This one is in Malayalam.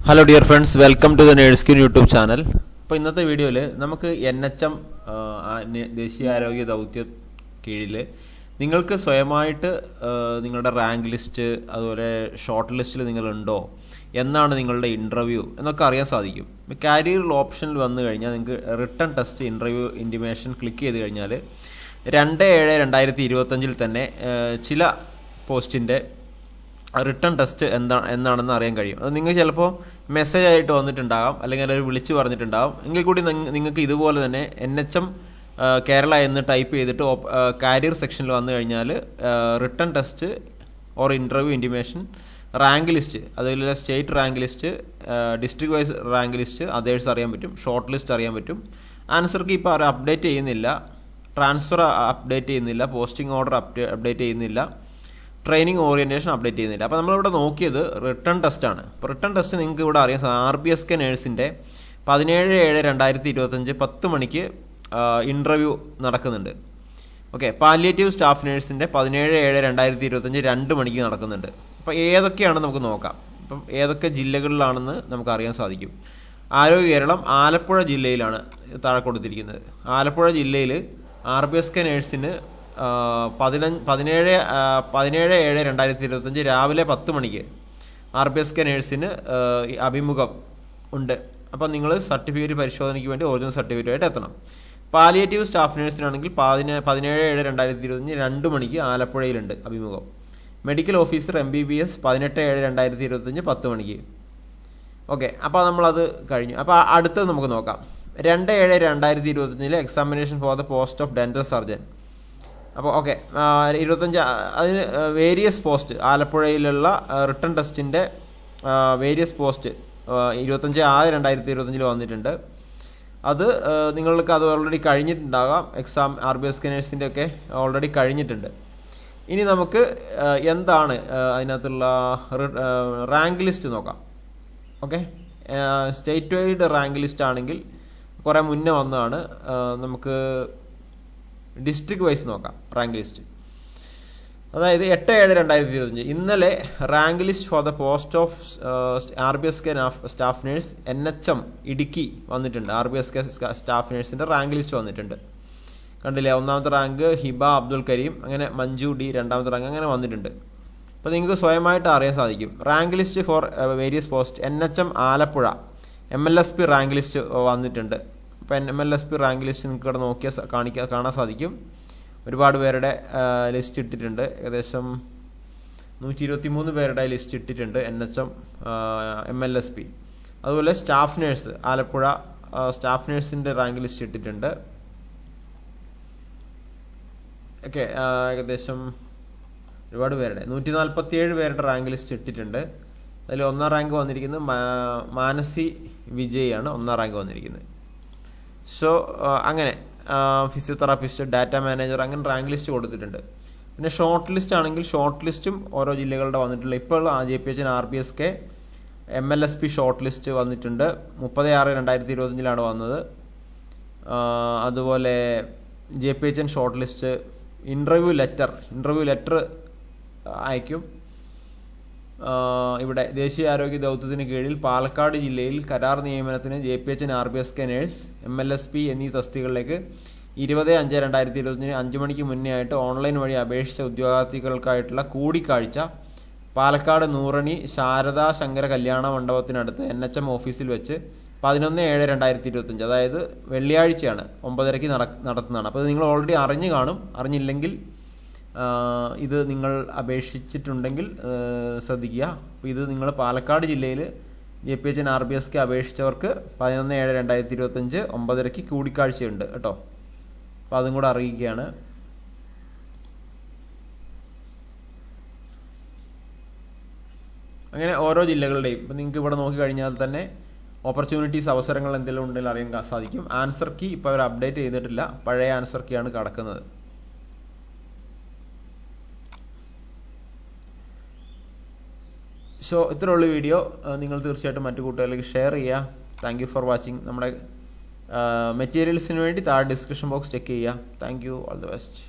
Hello dear friends welcome to the Nurskin YouTube channel അപ്പോൾ ഇന്നത്തെ വീഡിയോയിൽ നമുക്ക് എൻ എച്ച് എം ദേശീയ ആരോഗ്യ ദൗത്യ കീഴിൽ നിങ്ങൾക്ക് സ്വയമായിട്ട് നിങ്ങളുടെ റാങ്ക് ലിസ്റ്റ് അതുപോലെ ഷോർട്ട് ലിസ്റ്റിൽ നിങ്ങളുണ്ടോ എന്നാണ് നിങ്ങളുടെ ഇന്റർവ്യൂ എന്നൊക്കെ അറിയാൻ സാധിക്കും. കാരിയർ ഓപ്ഷനിൽ വന്നു കഴിഞ്ഞാൽ നിങ്ങൾക്ക് written test interview intimation click ചെയ്ത് കഴിഞ്ഞാൽ രണ്ട് ഏഴ് രണ്ടായിരത്തി ഇരുപത്തഞ്ചിൽ തന്നെ ചില പോസ്റ്റിന്റെ റിട്ടേൺ ടെസ്റ്റ് എന്താ എന്നാണെന്ന് അറിയാൻ കഴിയും. അത് നിങ്ങൾ ചിലപ്പോൾ മെസ്സേജ് ആയിട്ട് വന്നിട്ടുണ്ടാകാം അല്ലെങ്കിൽ അവർ വിളിച്ച് പറഞ്ഞിട്ടുണ്ടാകും. എങ്കിൽ കൂടി നിങ്ങൾക്ക് ഇതുപോലെ തന്നെ എൻ എച്ച് എം കേരള എന്ന് ടൈപ്പ് ചെയ്തിട്ട് കാരിയർ സെക്ഷനിൽ വന്നു കഴിഞ്ഞാൽ written test or interview intimation rank list അതുപോലെ state rank list district wise rank list others അറിയാൻ പറ്റും ഷോർട്ട് ലിസ്റ്റ് അറിയാൻ പറ്റും. ആൻസർക്ക് ഇപ്പോൾ അവർ അപ്ഡേറ്റ് ചെയ്യുന്നില്ല ട്രാൻസ്ഫർ അപ്ഡേറ്റ് ചെയ്യുന്നില്ല പോസ്റ്റിംഗ് ഓർഡർ അപ്ഡേറ്റ് ചെയ്യുന്നില്ല. ട്രെയിനിങ് ഓറിയന്റേഷൻ അപ്ഡേറ്റ് ചെയ്യുന്നില്ല. അപ്പോൾ നമ്മളിവിടെ നോക്കിയത് റിട്ടേൺ ടെസ്റ്റാണ് അപ്പോൾ റിട്ടേൺ ടെസ്റ്റ് നിങ്ങൾക്ക് ഇവിടെ അറിയാം. ആർ ബി എസ് കെ നേഴ്സിന്റെ പതിനേഴ് ഏഴ് രണ്ടായിരത്തി ഇരുപത്തഞ്ച് പത്ത് മണിക്ക് ഇന്റർവ്യൂ നടക്കുന്നുണ്ട്. ഓക്കെ പാലിയേറ്റീവ് സ്റ്റാഫ് നേഴ്സിന്റെ പതിനേഴ് ഏഴ് രണ്ടായിരത്തി ഇരുപത്തഞ്ച് രണ്ട് മണിക്ക് നടക്കുന്നുണ്ട്. അപ്പോൾ ഏതൊക്കെയാണെന്ന് നമുക്ക് നോക്കാം. അപ്പം ഏതൊക്കെ ജില്ലകളിലാണെന്ന് നമുക്ക് അറിയാൻ സാധിക്കും. ആരോഗ്യ കേരളം ആലപ്പുഴ ജില്ലയിലാണ് താഴെ കൊടുത്തിരിക്കുന്നത്. ആലപ്പുഴ ജില്ലയിൽ ആർ ബി എസ് കെ നേഴ്സിന് പതിനഞ്ച് പതിനേഴ് പതിനേഴ് ഏഴ് രണ്ടായിരത്തി ഇരുപത്തഞ്ച് രാവിലെ പത്ത് മണിക്ക് ആർ ബി എസ് കെ നേഴ്സിന് അഭിമുഖം ഉണ്ട്. അപ്പോൾ നിങ്ങൾ സർട്ടിഫിക്കറ്റ് പരിശോധനയ്ക്ക് വേണ്ടി ഒറിജിനൽ സർട്ടിഫിക്കറ്റായിട്ട് എത്തണം. പാലിയേറ്റീവ് സ്റ്റാഫ് നേഴ്സിനാണെങ്കിൽ പതിനേ പതിനേഴ് ഏഴ് രണ്ടായിരത്തി ഇരുപത്തഞ്ച് രണ്ട് മണിക്ക് ആലപ്പുഴയിലുണ്ട് അഭിമുഖം. Medical officer M B B S പതിനെട്ട് ഏഴ് രണ്ടായിരത്തി ഇരുപത്തഞ്ച് പത്ത് മണിക്ക്. ഓക്കെ അപ്പോൾ നമ്മളത് കഴിഞ്ഞു. അപ്പോൾ അടുത്തത് നമുക്ക് നോക്കാം. രണ്ട് ഏഴ് രണ്ടായിരത്തി ഇരുപത്തഞ്ചിലെ examination for the post of dental surgeon. അപ്പോൾ ഓക്കെ ഇരുപത്തഞ്ച് അതിന് വേരിയസ് പോസ്റ്റ് ആലപ്പുഴയിലുള്ള റിട്ടേൺ ടെസ്റ്റിന്റെ വേരിയസ് പോസ്റ്റ് ഇരുപത്തഞ്ച് ആറ് രണ്ടായിരത്തി ഇരുപത്തഞ്ചിൽ വന്നിട്ടുണ്ട്. അത് നിങ്ങൾക്ക് അത് ഓൾറെഡി കഴിഞ്ഞിട്ടുണ്ടാകാം. എക്സാം ആർ ബി എസ് കനേഴ്സിന്റെ ഒക്കെ ഓൾറെഡി കഴിഞ്ഞിട്ടുണ്ട്. ഇനി നമുക്ക് എന്താണ് അതിനകത്തുള്ള റാങ്ക് ലിസ്റ്റ് നോക്കാം. Okay? State wide rank list ആണെങ്കിൽ കുറേ മുന്നേ വന്നതാണ്. നമുക്ക് ഡിസ്ട്രിക്ട് വൈസ് നോക്കാം റാങ്ക് ലിസ്റ്റ്. അതായത് എട്ട് ഏഴ് രണ്ടായിരത്തി ഇരുപത്തഞ്ച്. ഇന്നലെ rank list for the post of R B S K staff nurse N H M Idukki വന്നിട്ടുണ്ട്. R B S K staff നേഴ്സിന്റെ rank list വന്നിട്ടുണ്ട്. കണ്ടില്ലേ? ഒന്നാമത്തെ റാങ്ക് ഹിബ അബ്ദുൽ കരീം അങ്ങനെ മഞ്ജു ഡി രണ്ടാമത്തെ റാങ്ക് അങ്ങനെ വന്നിട്ടുണ്ട്. അപ്പോൾ നിങ്ങൾക്ക് സ്വയമായിട്ട് അറിയാൻ സാധിക്കും. Rank list for various post N H M Alappuzha M L S P rank list വന്നിട്ടുണ്ട്. അപ്പോൾ M L S P rank list നിങ്ങൾക്ക് ഇവിടെ നോക്കിയാൽ കാണിക്കാൻ കാണാൻ സാധിക്കും. ഒരുപാട് പേരുടെ ലിസ്റ്റ് ഇട്ടിട്ടുണ്ട്. ഏകദേശം നൂറ്റി ഇരുപത്തി മൂന്ന് പേരുടെ ലിസ്റ്റ് ഇട്ടിട്ടുണ്ട് N H M M L S P അതുപോലെ സ്റ്റാഫ് നേഴ്സ് ആലപ്പുഴ സ്റ്റാഫ് നേഴ്സിന്റെ റാങ്ക് ലിസ്റ്റ് ഇട്ടിട്ടുണ്ട്. ഓക്കെ ഏകദേശം ഒരുപാട് പേരുടെ. നൂറ്റി നാൽപ്പത്തി ഏഴ് പേരുടെ റാങ്ക് ലിസ്റ്റ് ഇട്ടിട്ടുണ്ട്. അതിൽ ഒന്നാം റാങ്ക് വന്നിരിക്കുന്നത് മാനസി വിജയ് ആണ്. ഒന്നാം റാങ്ക് വന്നിരിക്കുന്നത്. സോ അങ്ങനെ ഫിസിയോതെറാപ്പിസ്റ്റ് ഡാറ്റ മാനേജർ അങ്ങനെ റാങ്ക് ലിസ്റ്റ് കൊടുത്തിട്ടുണ്ട്. പിന്നെ ഷോർട്ട് ലിസ്റ്റ് ആണെങ്കിൽ ഷോർട്ട് ലിസ്റ്റും ഓരോ ജില്ലകളുടെ വന്നിട്ടുള്ള ഇപ്പോൾ J P H R B S K M L S P short list വന്നിട്ടുണ്ട്. മുപ്പത് ആറ് രണ്ടായിരത്തി ഇരുപത്തഞ്ചിലാണ് വന്നത് അതുപോലെ J P H N short list interview letter interview letter അയക്കും. ഇവിടെ ദേശീയ ആരോഗ്യ ദൗത്യത്തിന് കീഴിൽ പാലക്കാട് ജില്ലയിൽ കരാർ നിയമനത്തിന് J P H N R B S K nurse M L S P എന്നീ തസ്തികകളിലേക്ക് ഇരുപത് അഞ്ച് രണ്ടായിരത്തി ഇരുപത്തിന് അഞ്ച് മണിക്ക് മുന്നേ ആയിട്ട് ഓൺലൈൻ വഴി അപേക്ഷിച്ച ഉദ്യോഗാർത്ഥികൾക്കായിട്ടുള്ള കൂടിക്കാഴ്ച. പാലക്കാട് നൂറണി ശാരദാ ശങ്കര കല്യാണ മണ്ഡപത്തിനടുത്ത് എൻ എച്ച് എം ഓഫീസിൽ വെച്ച് പതിനൊന്ന് ഏഴ് രണ്ടായിരത്തി ഇരുപത്തഞ്ച് അതായത് വെള്ളിയാഴ്ചയാണ് ഒമ്പതരയ്ക്ക് നട നടത്തുന്നതാണ്. അപ്പോൾ നിങ്ങൾ ഓൾറെഡി അറിഞ്ഞു കാണും. അറിഞ്ഞില്ലെങ്കിൽ ഇത് നിങ്ങൾ അപേക്ഷിച്ചിട്ടുണ്ടെങ്കിൽ ശ്രദ്ധിക്കുക. ഇത് നിങ്ങൾ പാലക്കാട് ജില്ലയിൽ J P H R B എസ്ക്ക് അപേക്ഷിച്ചവർക്ക് പതിനൊന്ന് ഏഴ് രണ്ടായിരത്തി ഇരുപത്തഞ്ച് ഒമ്പതരയ്ക്ക് കൂടിക്കാഴ്ചയുണ്ട് കേട്ടോ. അപ്പം അതും കൂടെ അറിയിക്കുകയാണ്. അങ്ങനെ ഓരോ ജില്ലകളുടെയും ഇപ്പം നിങ്ങൾക്ക് ഇവിടെ നോക്കി കഴിഞ്ഞാൽ തന്നെ ഓപ്പർച്യൂണിറ്റീസ് അവസരങ്ങൾ എന്തെങ്കിലും ഉണ്ടെങ്കിൽ അറിയാൻ സാധിക്കും. ആൻസർ കീ ഇപ്പോൾ അവർ അപ്ഡേറ്റ് ചെയ്തിട്ടില്ല. പഴയ ആൻസർ കീ ആണ് കിടക്കുന്നത്. സോ ഇത്രയുള്ള വീഡിയോ നിങ്ങൾ തീർച്ചയായിട്ടും മറ്റു കൂട്ടുകാരിലേക്ക് ഷെയർ ചെയ്യുക. താങ്ക് യു ഫോർ വാച്ചിങ് നമ്മുടെ മെറ്റീരിയൽസിന് വേണ്ടി താഴെ ഡിസ്ക്രിപ്ഷൻ ബോക്സ് ചെക്ക് ചെയ്യുക. Thank you all the best